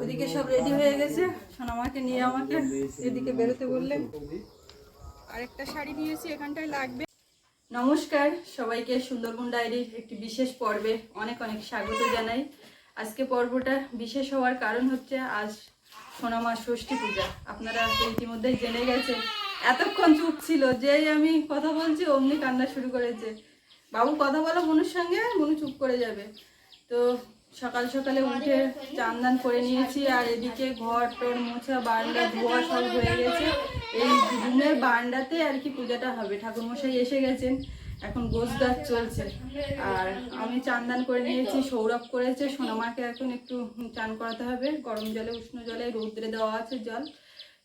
ওদিকে সব রেডি হয়ে গেছে। সোনামাকে নিয়ে আমাকে এদিকে বেরোতে বললেন। আরেকটা শাড়ি নিয়েছি, এখানটায় লাগবে। নমস্কার, সবাইকে সুন্দরবন ডায়েরির একটি বিশেষ পর্বে অনেক অনেক স্বাগত জানাই। আজকে পর্বটা বিশেষ হওয়ার কারণ হচ্ছে আজ সোনামা ষষ্ঠী পূজা। আপনারা ইতিমধ্যেই জেনে গেছেন, এতক্ষণ চুপ ছিল, যেই আমি কথা বলছি অমনি কান্না শুরু করেছে। বাবু কথা বলো মনুর সঙ্গে, মনু চুপ করে যাবে। তো সকাল সকালে উঠে চান দান করে নিয়েছি আর এদিকে ঘর, টর মোছা, বারান্দা, ধোয়া সব হয়ে গেছে। এই রুমের বারান্দাতে আর কি পূজাটা হবে। ঠাকুরমশাই এসে গেছেন। এখন গোছ গাছ চলছে। আর আমি চান দান করে নিয়েছি, সৌরভ করেছে, সোনামাকে এখন একটু চান করাতে হবে। গরম জলে, উষ্ণ জলে, রৌদ্রে দেওয়া আছে জল।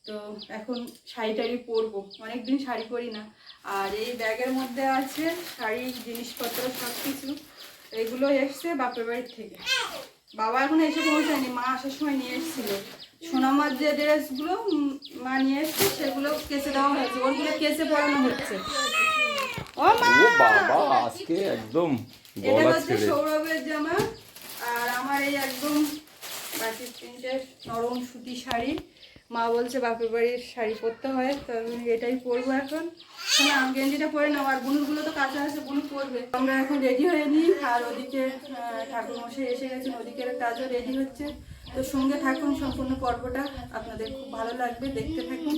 তো এখন শাড়ি টাড়ি পরবো। অনেকদিন শাড়ি পরি না। আর এই ব্যাগের মধ্যে আছে শাড়ি, জিনিসপত্র সব কিছু এগুলো এসছে বাপের বাড়ির থেকে। বাবা এখন এসে পৌঁছায়নি মা আসার সময় নিয়ে এসেছিল। সোনামার যে ড্রেসগুলো মা নিয়ে এসছে সেগুলো কেচে দেওয়া হয়েছে। ওগুলো কেচে পরানো হচ্ছে। ও মা! বাবা আজকে একদম এটা হচ্ছে সৌরভের জামা আর আমার এই একদম বাটির প্রিন্টের নরম সুতি শাড়ি। মা বলছে বাপের বাড়ির শাড়ি পরতে হয়, তো এটাই পরবো এখন। না গেঞ্জিটা পরে নাও আর বুনুরগুলো তো কাঁচা আছে, বুনু পরবে। আমরা এখন রেডি হয়ে নিই, আর ওদিকে ঠাকুর মশাই এসে গেছেন ওদিকের কাজও রেডি হচ্ছে। তো সঙ্গে থাকুন, সম্পূর্ণ পর্বটা আপনাদের খুব ভালো লাগবে, দেখতে থাকুন।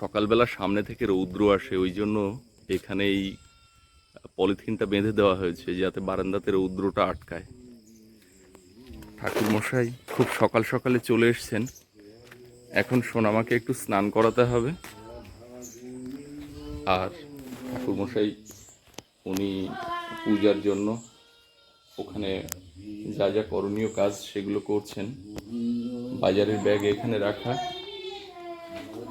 সকালবেলা সামনে থেকে রৌদ্র আসে, ওই জন্য এখানে এই পলিথিনটা বেঁধে দেওয়া হয়েছে, যাতে বারান্দাতে রৌদ্রটা আটকায়। ঠাকুরমশাই খুব সকাল সকালে চলে এসছেন। এখন সোনামাকে একটু স্নান করাতে হবে। আর ঠাকুরমশাই, উনি পূজার জন্য ওখানে যা যা করণীয় কাজ সেগুলো করছেন। বাজারের ব্যাগ এখানে রাখা।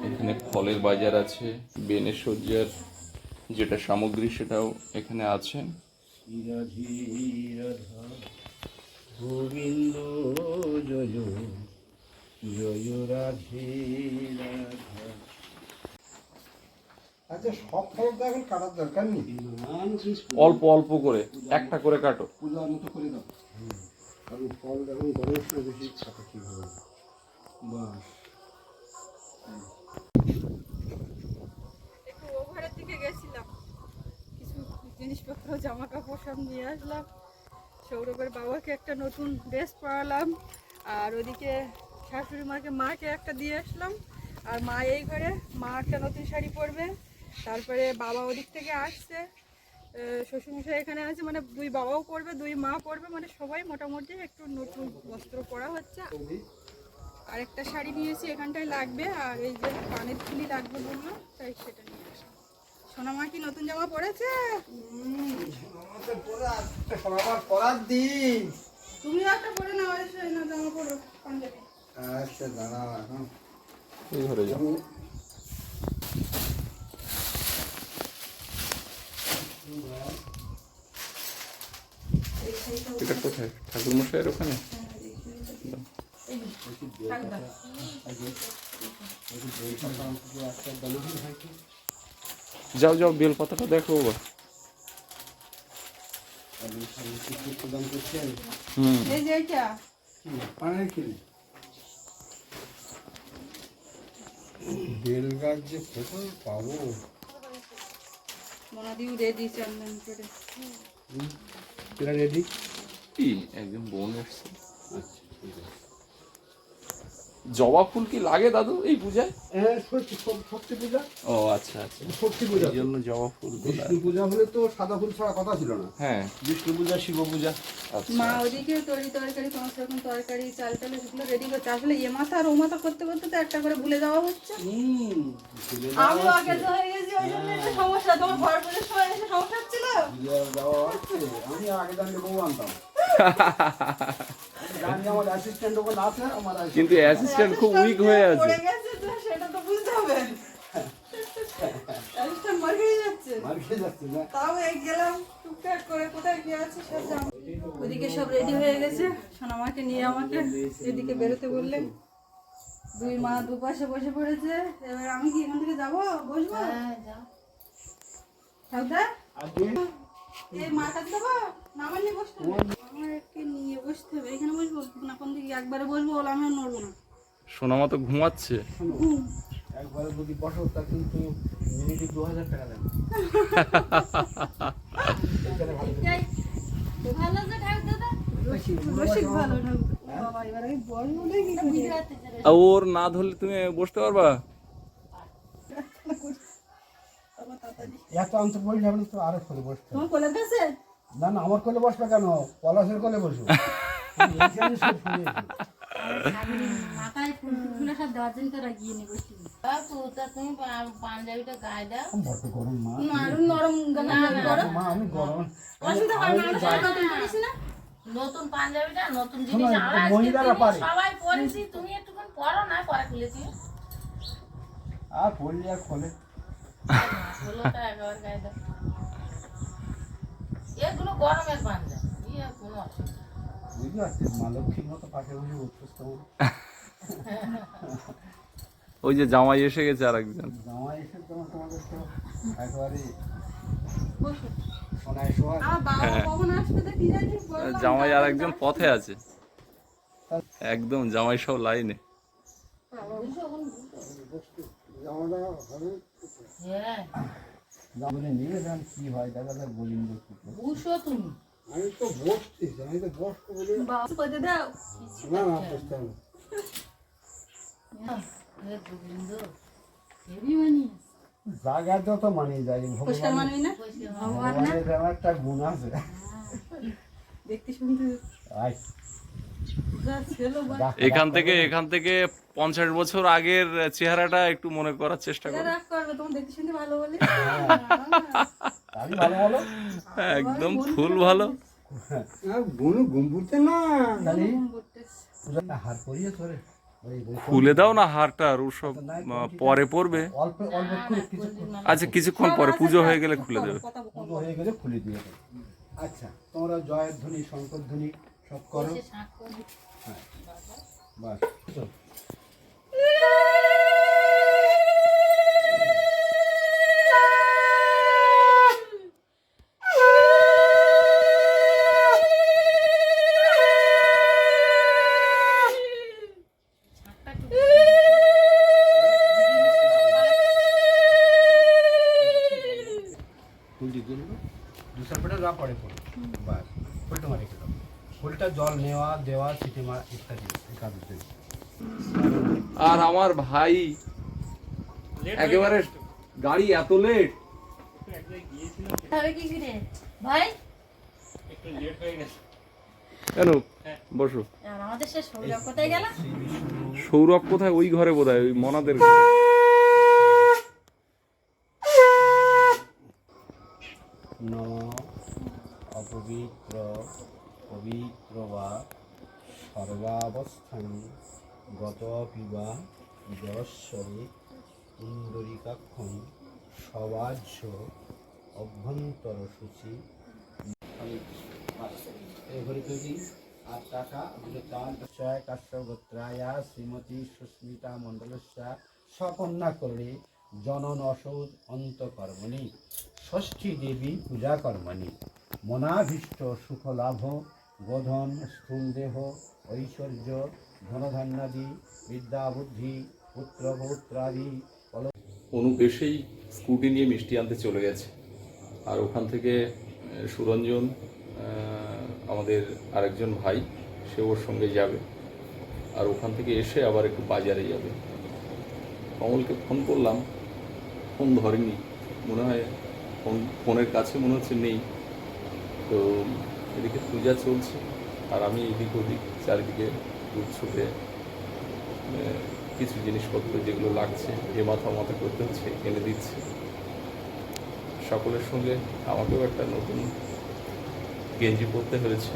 এখানে ফলের বাজার আছে বেনে সজ্জার যেটা সামগ্রী সেটাও এখানে আছে। গোবিন্দ জয় জয় রাধে রাধা। আচ্ছা সব ফল তো কাটার দরকার নেই। অল্প অল্প করে একটা করে কাটো। পূজার মতো করে দাও। কারণ ফল গরমের সময় বেশি কাটা ঠিক হবে না। বাস একটু ওভারের দিকে গেছিলাম কিছু জিনিসপত্র জামা কাপড় সব নিয়ে আসলাম। সৌরভের বাবাকে একটা নতুন ড্রেস পরালাম। আর ওদিকে শাশুড়ি মাকে মাকে একটা দিয়ে আসলাম। আর মা এই ঘরে, মা একটা নতুন শাড়ি পরবে। তারপরে বাবা ওদিক থেকে আসছে। শ্বশুরমশাই এখানে আছে মানে দুই বাবাও পরবে, দুই মা পরবে মানে সবাই মোটামুটি একটু নতুন বস্ত্র পরা হচ্ছে। আর একটা শাড়ি নিয়েছি, এখানটায় লাগবে। আর এই যে পানের ফুলি লাগবে বলল, তাই সেটা নিয়ে আসলাম। সোনামা কি নতুন জামা পরেছে? পড়ার দিন তুমিও একটা পরে নাও এসে না জামা পরো পাঞ্জাবি। আচ্ছা দাঁড়াও এখন এই ঘরে যাও। এই শাড়িটা এটা কোথায়? ঠাকুরমশাইয়ের ওখানে। যাও যাও বেল পাতাটা দেখো বাবা। হুম। এই যে এইটা। পানের কিনে বেল গাছ যে কোথায় পাবো মনাদিও রেডি চন্দন করে। এটা রেডি? কি? একজন বোন এসছে। জবা ফুল কি লাগে দাদু এই পূজায়? হ্যাঁ শক্তি পূজা। ও আচ্ছা আচ্ছা। শক্তি পূজা। জন্য জবা ফুল বিষ্ণু পূজা হলে তো সাদা ফুল ছাড়া কথা ছিল না। হ্যাঁ। বিষ্ণু পূজা শিব পূজা। আচ্ছা। মা ওদিকে তরি তরকারি সমস্ত রকম তরকারি চাল টাল সেগুলো রেডি করছে আসলে এ মাথা আর ও মাথা করতে করতে তো একটা করে ভুলে যাওয়া হচ্ছে। হুম আমি আগে তো হয়ে গেছি ওই জন্য একটা সমস্যা। তোমার ঘর পুজোর সময় এসে সমস্যা হচ্ছিল? আমি আগে জানলে বউ আনতাম। কিন্তু অ্যাসিস্ট্যান্ট খুব উইক হয়ে আছে। পড়ে গেছে তো সেটা তো বুঝতে হবে। অ্যাসিস্ট্যান্ট মার খেয়ে যাচ্ছে। মার খেয়ে যাচ্ছে না। তাও এই গেলাম টুকটাক করে কোথায় কি আছে সব জানো। ওদিকে সব রেডি হয়ে গেছে। সোনামাকে নিয়ে আমাকে এদিকে বেরোতে বললেন দুই মা দুপাশে বসে পড়েছে। এবার আমি কি এখান থেকে যাব? বসবো? ঠাকুরদা এই মাথার দেবো নামার নিয়ে বসতে হবে আমার একটু নিয়ে বসতে হবে। এখানে বসবো? না কোন দিকে? একবারে বসবো বলে আমি আর নড়বো না। সোনামা তো ঘুমাচ্ছে। একবারে যদি বসো তা কিন্তু মিনিটে দু হাজার টাকা ভালো যে ওর না ধরলে তুমি বসতে পারবা? এত অন্তর যাবেন তো আরও বসতে তোমার কোলের কাছে? না না আমার কোলে বসবে কেন? পলাশের কোলে বসবো? নতুন পাঞ্জাবিটা নতুন জিনিস। সবাই পরেছি তুমি একটুখানি পরো না পরে খুলেছি। আর পড়লি আর খোলে। হলো তো একেবারে গায়ে দাও। এগুলো গরমের পাঞ্জাবি ইয়ে কোনো অসুবিধা। নেই। মা লক্ষ্মীর মতো পাশে বসে উৎকৃষ্ট ওই যে জামাই এসে গেছে আর একজন জামাই এসে তোমার তোমাদের তো একেবারে বললাম, জামাই আর একজন পথে আছে। একদম জামাই সব লাইনে। জামাটা হবে হ্যাঁ। বলে নিয়ে যান কি হয়? দেখা যাক বলিন দেখি বুঝো তুমি। আমি তো বসতেছি আমি তো বসতে বলি দাও না না বসতে হবে গোবিন্দ হেভি বানিয়ে জায়গা যত মানিয়ে যায় ভগবান মানবি না? ভগবানের একটা গুণ আছে। দেখতে শুনতে রাখ, এখান থেকে এখান থেকে পঞ্চাশ বছর আগের চেহারাটা একটু মনে করার চেষ্টা করো একদম ফুল ভালো। বুনু গুম্বুতে না তাহলে হার পরিয়ে ধরে। ওই ওই খুলে দাও না হারটা আর ওসব পরে পরবে অল্প অল্প করে কিছুক্ষণ। আচ্ছা কিছুক্ষণ পরে পুজো হয়ে গেলে খুলে দেবে। পুজো হয়ে গেলে খুলে দিয়ে দেবে। আচ্ছা তোমরা জয়ের ধ্বনি শঙ্কর ধ্বনি সব করো। সাঁকো বাস। চল। দুসার পেটে যা পড়ে পড়ে বাস। ফুলটা মারে গেলাম ফুলটা জল নেওয়া দেওয়া সিটি মারা ইত্যাদি আর আমার ভাই একেবারে গাড়ি এত লেট তবে কি করে ভাই? কেন? বসো। আমাদের সৌরভ কোথায় গেল? সৌরভ কোথায়? ওই ঘরে বোধ হয় ওই মনাদের ঘরে। সর্বাবস্থানে গত পিবা জশ্বরে ইন্দরিকাক্ষণ সবাজ্য অভ্যন্তর সূচি শ্রীমতী সুস্মিতা মণ্ডলস্য সকন্যা করে জনন অসৌদ অন্তকর্মণি, ষষ্ঠী দেবী পূজা কর্মণি, মনাভীষ্ট সুখলাভ বোধন স্থূল দেহ, ঐশ্বর্য, ধনধান্যাদি বিদ্যা বুদ্ধি পুত্র পৌত্রাদি অনুপ এসেই স্কুটি নিয়ে মিষ্টি আনতে চলে গেছে। আর ওখান থেকে সুরঞ্জন আমাদের আরেকজন ভাই, সে ওর সঙ্গে যাবে। আর ওখান থেকে এসে আবার একটু বাজারে যাবে। কমলকে ফোন করলাম ফোন ধরেনি। মনে হয় ফোন ফোনের কাছে মনে হচ্ছে নেই। তো এদিকে পূজা চলছে আর আমি এদিক ওদিক চারিদিকে দূর ছুটে কিছু জিনিসপত্র যেগুলো লাগছে এ মাথা মাথা করতে হচ্ছে এনে দিচ্ছে। সকলের সঙ্গে আমাকেও একটা নতুন গেঞ্জি পরতে হয়েছে।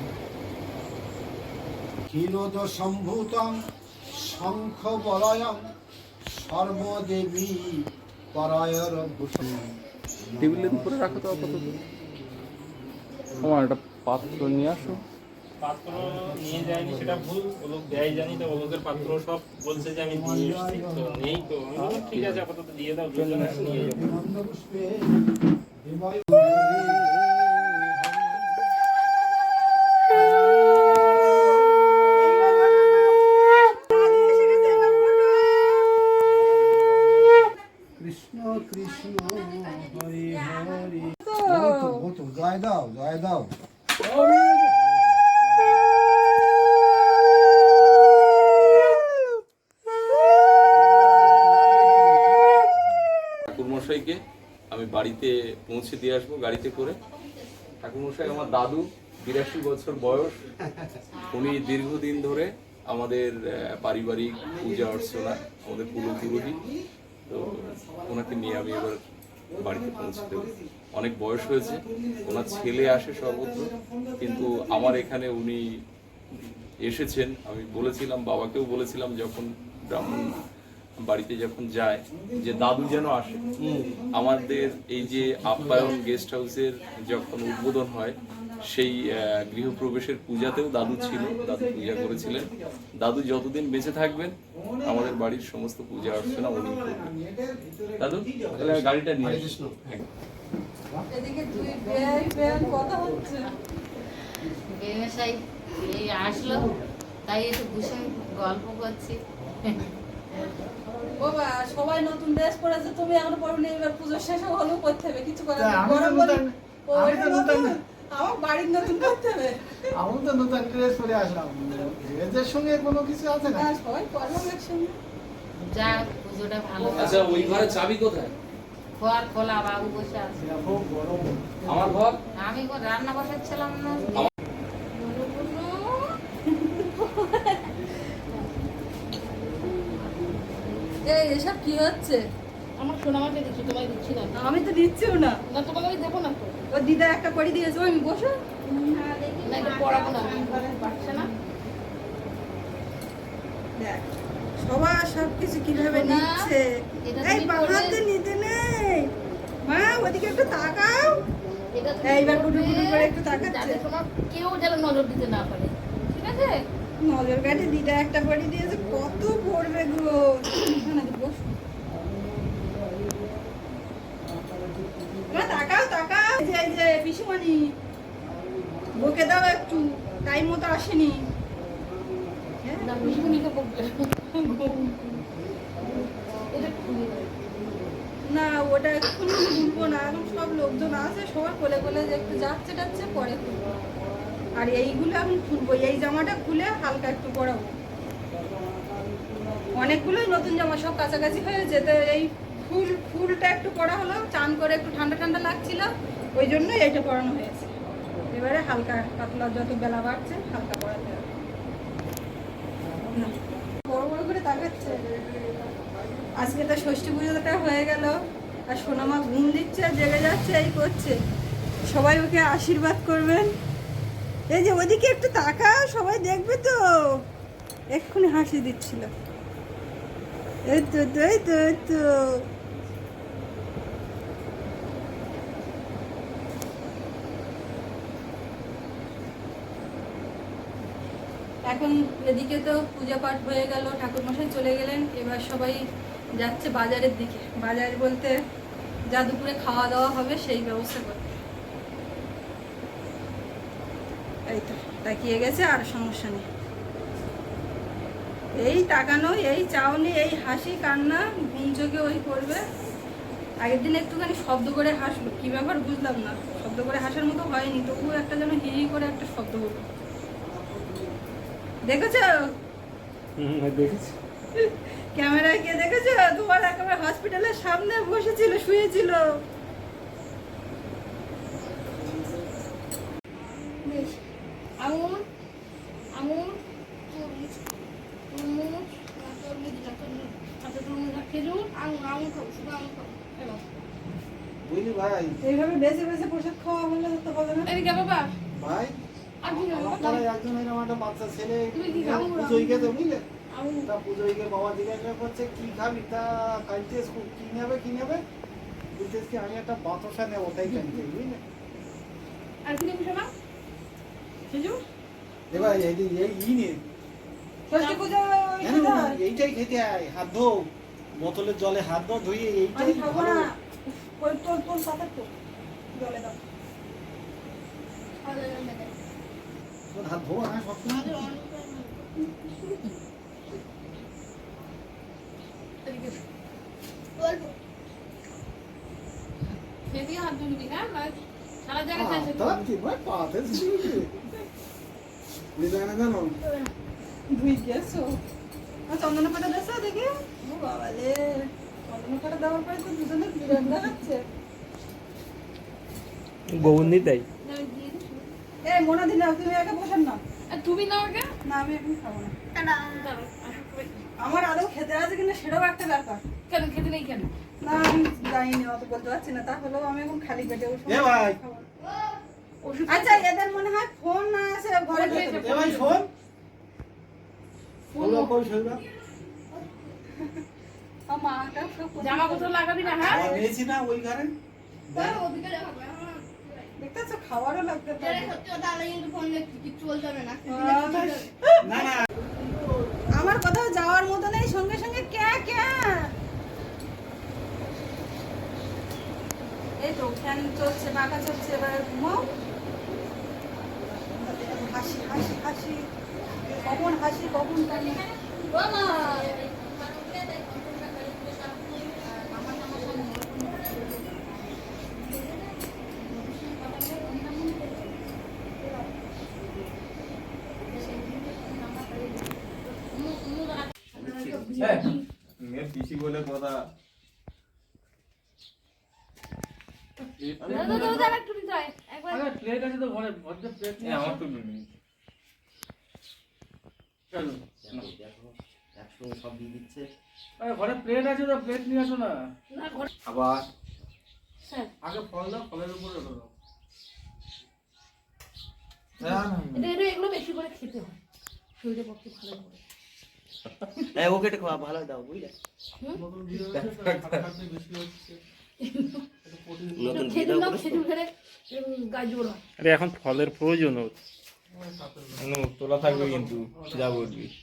ক্ষীরোদ সম্ভূতং শঙ্খ বলয়ং সর্বদেবী পরায়র ভূষণ। টেবিলের উপরে রাখো তো আপাতত। আমার একটা পাত্র নিয়ে আসো। পাত্র নিয়ে যায়নি, সেটা ভুল। ও দেয় জানি, তো ও পাত্র সব বলছে যে আমি দিয়ে এসেছি, তো নেই তো। ঠিক আছে, আপাতত দিয়ে দাও, দুজনে নিয়ে যাব বাড়িতে পৌঁছে দিয়ে আসব গাড়িতে করে। ঠাকুরমশাই, আমার দাদু, বিরাশি বছর বয়স। উনি দীর্ঘদিন ধরে আমাদের পারিবারিক পূজা অর্চনা, আমাদের কুলপুরোহিত তো ওনাকে নিয়ে আমি এবার বাড়িতে পৌঁছে দেবো অনেক বয়স হয়েছে, ওনার ছেলে আসে সর্বত্র, কিন্তু আমার এখানে উনি এসেছেন। আমি বলেছিলাম, বাবাকেও বলেছিলাম যখন ব্রাহ্মণ বাড়িতে যখন যায় যে দাদু যেন আসে আমাদের এই যে আপ্যায়ন গেস্ট হাউসের যখন উদ্বোধন হয় সেই গৃহপ্রবেশের পূজাতেও দাদু ছিল দাদু পূজা করেছিলেন। দাদু যতদিন বেঁচে থাকবেন আমাদের বাড়ির সমস্ত পূজা অর্চনা উনি করবেন। দাদু তাহলে গাড়িটা নিয়ে আসুন বেমশাই এই আসলো তাই একটু বসে গল্প করছি। বাবা সবাই নতুন ড্রেস পরেছে তুমি এখন পরনি এবার পুজো শেষ হলেও করতে হবে কিছু করার তা নেই। আমি তো গরম বলে- নতুন- ও, আমি এটা তো নতুন- নতুন। আমার বাড়ির নতুন করতে হবে। আমি তো নতুন ড্রেস পরে আসলাম। ড্রেসের সঙ্গে কোনো কিছু আছে না? সবাই করলাম একসঙ্গে। যা পুজোটা ভালো। আচ্ছা ওই ঘরের চাবি কোথায়? ঘর খোলা বাবু বসে আছে। খুব গরম। আমার ঘর? আমি রান্না বসাচ্ছিলাম না এই এসব কি হচ্ছে? আমার সোনামাকে দিচ্ছি তোমায় দিচ্ছি না। আমি তো দিচ্ছিও না। না তোমাকে আমি দেবো না ও দিদা একটা করে দিয়েছে আমি বসো। না এটা পড়াবো না। পারছে না। দেখ সবার সব কীভাবে নিচ্ছে? এই বাহাতে নিতে নেই। মা ওদিকে একটু তাকাও। এইবার করে একটু তাকাচ্ছে। কেউ যেন নজর দিতে না পারে। ঠিক আছে? নজর গাড়ি দিদা একটা করে দিয়েছে কত পড়বে গো না বসো মা, তাকাও তাকাও এই যে এই পিসুমণি বকে দাও একটু টাইম মতো আসেনি। হ্যাঁ? না ওটা এক্ষুনি খুলবো না এখন সব লোকজন আছে সবাই কোলে কোলে যে একটু যাচ্ছে টাচ্ছে পরে আর এইগুলো এখন খুলবো এই জামাটা খুলে হালকা একটু পরাবো। অনেকগুলোই নতুন জামা সব কাছাকাছি হয়ে যেতে এই ফুল ফুলটা একটু পরা হলো চান করে একটু ঠান্ডা ঠান্ডা লাগছিল ওই জন্যই এইটা পরানো হয়েছে। এবারে হালকা পাতলা যত বেলা বাড়ছে হালকা পরাতে হবে। বড় বড় করে তাকাচ্ছে। আজকে তো ষষ্ঠী পুজোটা হয়ে গেল আর সোনামা ঘুম দিচ্ছে আর জেগে যাচ্ছে এই করছে। সবাই ওকে আশীর্বাদ করবেন। এই যে ওদিকে একটু তাকা সবাই দেখবে তো। এক্ষুনি হাসি দিচ্ছিল। এই তো তো, এই তো এই তো। এখন এদিকে তো পূজা পাঠ হয়ে গেল, ঠাকুরমশাই চলে গেলেন। এবার সবাই যাচ্ছে বাজারের দিকে। বাজার বলতে যা দুপুরে খাওয়া দাওয়া হবে সেই ব্যবস্থা করতে। এই তো, তাকিয়ে গেছে, আর সমস্যা নেই। এই তাকানো এই চাউনি এই হাসি কান্না, ঘুম চোখে ওই করবে। আগের দিন একটুখানি শব্দ করে হাসলো, কি ব্যাপার বুঝলাম না। শব্দ করে হাসার মতো হয়নি, তবুও একটা যেন হি হি করে একটা শব্দ হলো। দেখেছ? দেখেছি। ক্যামেরায় গিয়ে দেখেছ? তোমার একেবারে হসপিটালের সামনে বসেছিল শুয়েছিল আঙুর আঙুর তরমুজ তরমুজ না, তরমুজ না, তরমুজ। আচ্ছা, তরমুজ না, খেজুর আঙুর আঙুর খাব শুধু আঙুর খাব এবার বুঝলি ভাই এইভাবে বেছে বেছে প্রসাদ খাওয়া হলে তো হবে না এদিকে বাবা ভাই আর কি খাব? আমার পাড়ায় একজন এরকম একটা বাচ্চা ছেলে বুঝলে? তা বাবা জিজ্ঞাসা করছে কি খাবি? তা কি নেবে কি নেবে? কি আমি একটা বাতাসা নেব তাই বুঝলে? আর কি নেব খেজুর এবার এই যে এই ই নিয়ে। হয়। এইটাই খেতে হয় হাত ধো। বোতলের জলে হাত ধো ধুয়ে এইটাই তোর তোর সাথে তো। জলে দাও। হাত ধো না আর চন্দনা দেখি বাবা রে চন্দনা দেওয়ার পরে তো দুজনে বিরাট দেখাচ্ছে তাই? এই মোনা দিলে তুমি একা বসেন না। তুমি না ওকে না আমি এখন খাব না। আমার আদৌ খেতে আছে কিনা সেটাও একটা ব্যাপার। কেন খেতে নেই কেন? না আমি জানি অত বলতে পারছি না। তাহলেও আমি এখন খালি পেটে ওষুধ ভাই। আচ্ছা এদের মনে হয় ফোন না আছে ঘরে এ ভাই কই শৈবা জামা কাপড় লাগাবি না হ্যাঁ? নিয়েছি না ওই ঘরে। ওদিকে দেখাবো দেখতেছো? খাবারও লাগতে পারে। সত্যি কথা আলাদা কিন্তু ফোন দেখছি কিচ্ছু বলতে হবে না। না না। আমার কোথাও যাওয়ার মতো নেই সঙ্গে সঙ্গে ক্যা ক্যা। এই তো ফ্যান চলছে পাখা চলছে এবার ঘুমাও। হাসি হাসি হাসি। কখন হাসি কখন কান্না ও মা পিসি বলে কথা প্লেট আছে তো ঘরে ভদ্র প্লেট নিয়ে আমার তো নেই। চলো একসঙ্গে সব দিয়ে দিচ্ছে আরে ঘরে প্লেট আছে তো প্লেট নিয়ে আসো না। আবার? আগে ফল দাও ফলের উপরে রেখে দাও। এগুলো বেশি করে খেতে হয়। শরীরের পক্ষে ভালো করে। ওকে একটু ভালো দাও বুঝলে? হয়। আরে এখন ফলের প্রয়োজন তোলা থাকবে কিন্তু যা বলবি কেন তুমি না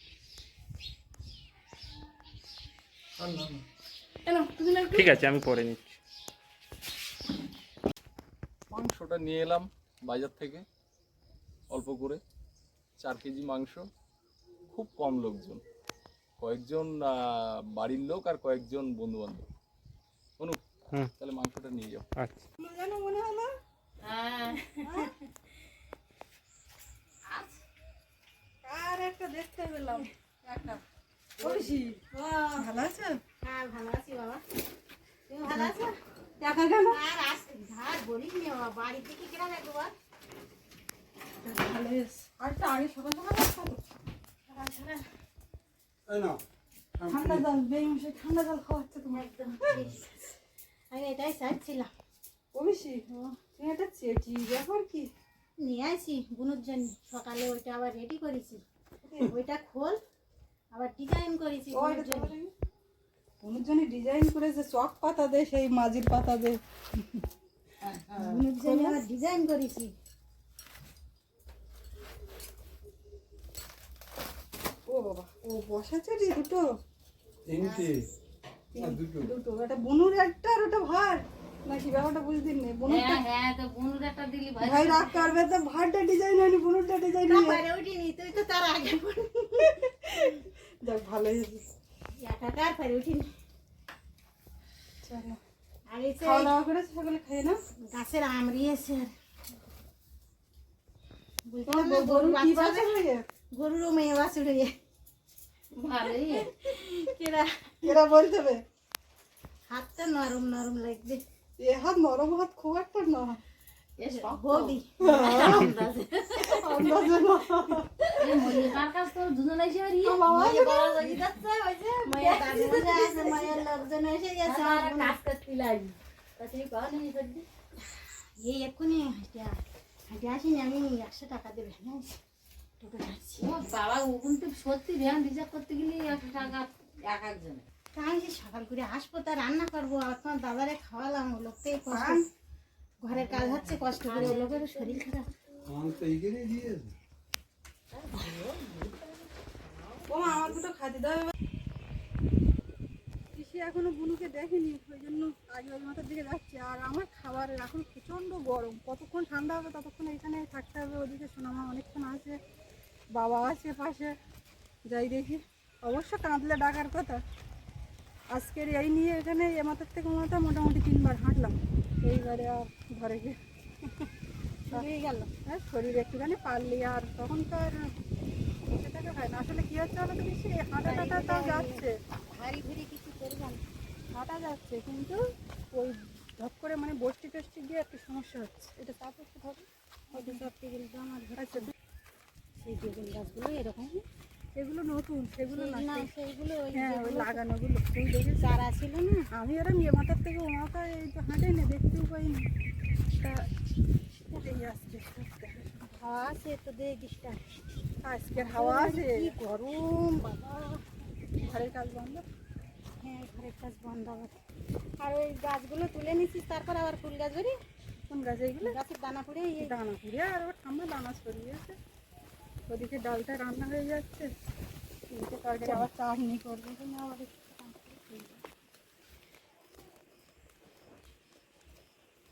একটু ঠিক আছে আমি পরে নিচ্ছি। মাংসটা নিয়ে এলাম বাজার থেকে অল্প করে। চার কেজি মাংস। খুব কম লোকজন। কয়েকজন বাড়ির লোক আর কয়েকজন বন্ধু বান্ধব অনু তাহলে মাংসটা নিয়ে যাও। আচ্ছা। মনে হ্যাঁ। আর একটা দেখতে পেলাম। একটা ভালো আছে? হ্যাঁ ভালো আছি বাবা। তুমি ভালো আছো? দেখা কেন আর আসতে ধার বলিস নি বাবা বাড়ি থেকে কিরম একবার ভালো এসে আর একটা আগে সকাল সকাল আসতো এই না ঠান্ডা জল ঠান্ডা জল খাওয়াচ্ছে তোমার। একদম। আমি এটাই চাচ্ছিলাম। ঐশী তুমি একটা চেটি ব্যাপার কি? নিয়ে আসি বুনুর জন্য। সকালে ওইটা আবার রেডি করেছি। ওইটা খোল। আবার ডিজাইন করেছি বুনুর জন্য। ডিজাইন করেছে চক পাতা দে সেই মাঝির পাতা দে। বুনুর জন্য আবার ডিজাইন করেছি। ও বাবা ও বসেছে রে দুটো? তিনটে। দুটো। একটা বনুর একটা আর ওটা ভার। নাকি ব্যাপারটা বুঝতে নেই বনুরটা হ্যাঁ হ্যাঁ তো বন্ধুর একটা দিলি ভাই। ভাই রাগ করবে তো ভারটা ডিজাইন হয়নি বনুরটা ডিজাইন না হয়নি তুই তো তার আগে। যাক ভালোই হয়েছে। একা কার পারে উঠিনি। চলো। আগে সে খাওয়া দাওয়া করে সকালে? খাই না গাছের আম রিয়েছে বুঝতে তোমার পারলে গরু কি বাচ্চা বাচ্চা হয়ে গরুরও মেয়ে বাছুর ভালোই। কেরা? এরা বলতে হবে? হাতটা নরম নরম লাগবে এ হাত নরম হাত খুব একটা না হবি আন্দাজে। না তা এই এক্ষুনি হাঁটে আসিনি আমি একশো টাকা দেবে হ্যাঁ বাবা কিন্তু সত্যি ভ্যান রিজার্ভ করতে গেলে একশো টাকা এক একজন। তা আমি যে সকাল করে আসব তা রান্না করব আর তোমার দাদারে খাওয়ালাম ও লোকটাই কষ্ট। ঘরের কাজ হচ্ছে কষ্ট করে ও লোকের শরীর খারাপ। আমার তো আমার দুটো খাদি দাও। পিসি এখনও বুনুকে দেখেনি, ওই জন্য আগে ওই মাথার দিকে যাচ্ছে। আর আমার খাবার এখন প্রচণ্ড গরম। কতক্ষণ ঠান্ডা হবে ততক্ষণ এখানে থাকতে হবে। ওদিকে সোনামা অনেকক্ষণ আছে, বাবা আছে পাশে। যাই দেখি। অবশ্য কাঁদলে ডাকার কথা। আজকের এই নিয়ে এখানে এ মাথার থেকে মাথা মোটামুটি তিনবার হাঁটলাম। এইবারে আর ঘরে গিয়ে। গেল। হ্যাঁ শরীর একটুখানি পারলি আর তখন তো আর বসে থাকা হয় না। আসলে কি হচ্ছে তো বেশি হাঁটা টাটা তাও যাচ্ছে। ভারী কিছু করবেন। হাঁটা যাচ্ছে কিন্তু ওই ধপ করে মানে গিয়ে একটু সমস্যা হচ্ছে। এটা চাপ একটু হবে। হয়তো সব টেবিল তো আমার আচ্ছা। সেই টেবিল গাছগুলো এরকম। এগুলো নতুন সেগুলো না ওই হ্যাঁ লাগানোগুলো। তুই চারা ছিল না। আমি ওরা নিয়ে মাথার থেকে ও মাথা এই তো হাঁটে না দেখতেও পাইনি। তা এই আসছে হাওয়া আছে তো দিয়ে আজকের হাওয়া আছে কি গরম বাবা ঘরের কাজ বন্ধ হ্যাঁ ঘরের কাজ বন্ধ হবে আর ওই গাছগুলো তুলে নিছিস তারপর আবার ফুল গাছ ধরি কোন গাছ এইগুলো গাছের দানা পড়ে এই দানা পুড়িয়ে আর ওর ঠাম্মা দানা ছড়িয়েছে ওদিকে ডালটা রান্না হয়ে যাচ্ছে তরকারি আবার চাটনি করবে আবার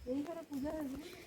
এই পূজা হয়েছে।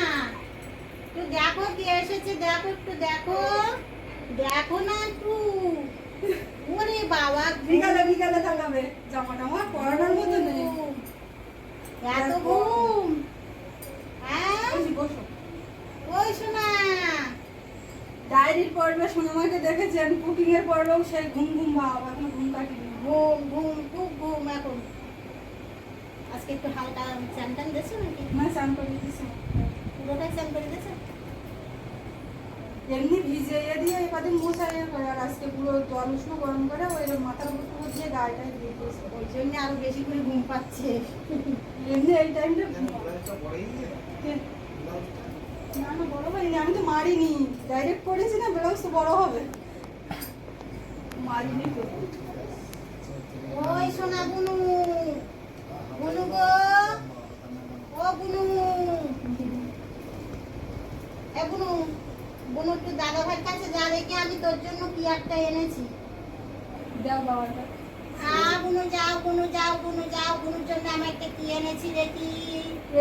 তুই এসেছে দেখো একটু দেখো। দেখো না একটু। ওরে বাবা বিকালে বিকালে থাকাবে জামা টামা পরানোর মতো নেই। এত ঘুম। হ্যাঁ? বসো। ওই শোনা ডায়েরির পর্বে সোনামাকে দেখেছেন? কুকিং এর পর্বেও সেই ঘুম ঘুম ভাব। এখন ঘুম কাটিনি। ঘুম ঘুম খুব ঘুম এখন। আজকে একটু হালকা চান টান দিয়েছ নাকি? না স্নান করে দিয়েছি। পুরোটাই চান করে দিয়েছ? এমনি ভিজে ইয়ে দিয়ে এবার মশাই করে আর আজকে পুরো জল উষ্ণ গরম করে ওই মাথার উপর দিয়ে গায়েটায় দিয়ে দিয়েছে। ওই জন্য আরও বেশি করে ঘুম পাচ্ছে। এমনি এই টাইমটা না না বড় হয়নি আমি তো মারিনি। ডাইরেক্ট করেছি না ব্লাউজ তো বড় হবে? মারিনি তো। ওই সোনা বুনু বুনু গো। ও বুনু। এ বুনু। বুনু একটু দাদা ভাইয়ের কাছে যা দেখে আমি তোর জন্য কি একটা এনেছি। দাও বাবাটা। আ বুনু যাও বুনু যাও বুনু যাও বুনুর জন্য আমি একটা কি এনেছি দেখি।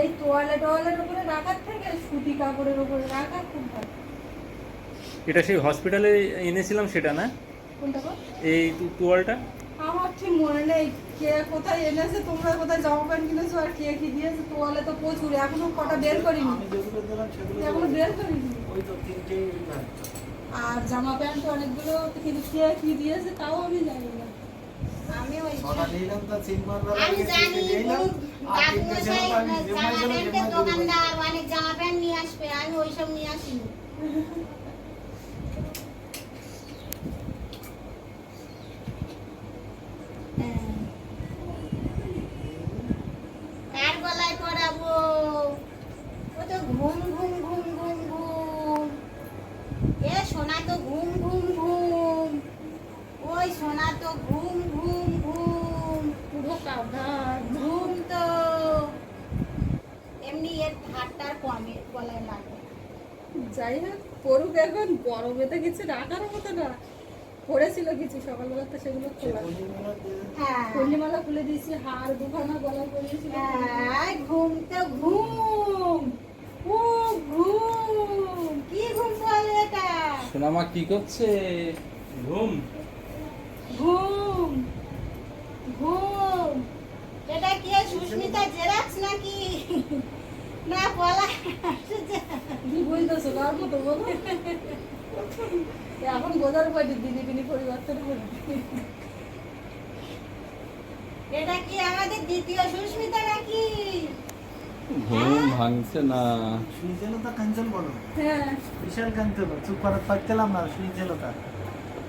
এই তোয়ালে টোয়ালের উপরে রাখার থেকে সুতি কাপড়ের উপরে রাখা খুব ভালো। এটা সেই হসপিটালে এনেছিলাম সেটা না? কোনটা? এই তু- তুয়ালটা? আমার ঠিক মনে নেই কে কোথায় এনেছে তোমরা কোথায় জামা প্যান্ট কিনেছো আর কে কি দিয়েছে তোয়ালে তো প্রচুর এখনও কটা বের করিনি। এখনও বের করিনি ওই তো তিনটেই ব্যাগ। আর জামা প্যান্ট অনেকগুলো কিন্তু কি দিয়েছে তাও আমি জানি না। আমি ওই নিলাম তা আমি জানি প্যান্টের দোকানদার অনেক জামা প্যান্ট নিয়ে আসবে আমি ওইসব নিয়ে আসিনি হ্যাঁ। কার গলায় পরাবো ও তো ঘুম ঘুম ঘুম ঘুম ঘুম এ সোনা তো ঘুম ঘুম ঘুম ওই সোনা তো ঘুম ঘুম ঘুম পুরো কাভার ঘুম তো এমনি এর ধারটার কমে গলায় লাগে যাই হোক পড়ুক এখন রাখার মতো না। পড়েছিল কিছু সকালবেলা তো সেগুলো খোলা। হ্যাঁ। পূর্ণিমালা খুলে দিয়েছি হাড় দুখানা পরিয়েছিল হ্যাঁ, ঘুম তো ঘুম। কি ঘুম বলে এটা? সোনামা কি করছে? ঘুম। ঘুম। ঘুম। এটা কি সুস্মিতা জেরাক্স নাকি? না বলা কি বলতেছো কার মতো বলো? এখন বোঝার উপায় দিদি দিদি পরিবর্তন করবে এটা কি আমাদের দ্বিতীয় সুস্মিতা নাকি? ঘুম ভাঙছে না। শুয়েছিল তো কাঞ্চন বলো। হ্যাঁ। বিশাল কাঞ্চন চুপ করে থাকতেলাম না শুয়েছিল তা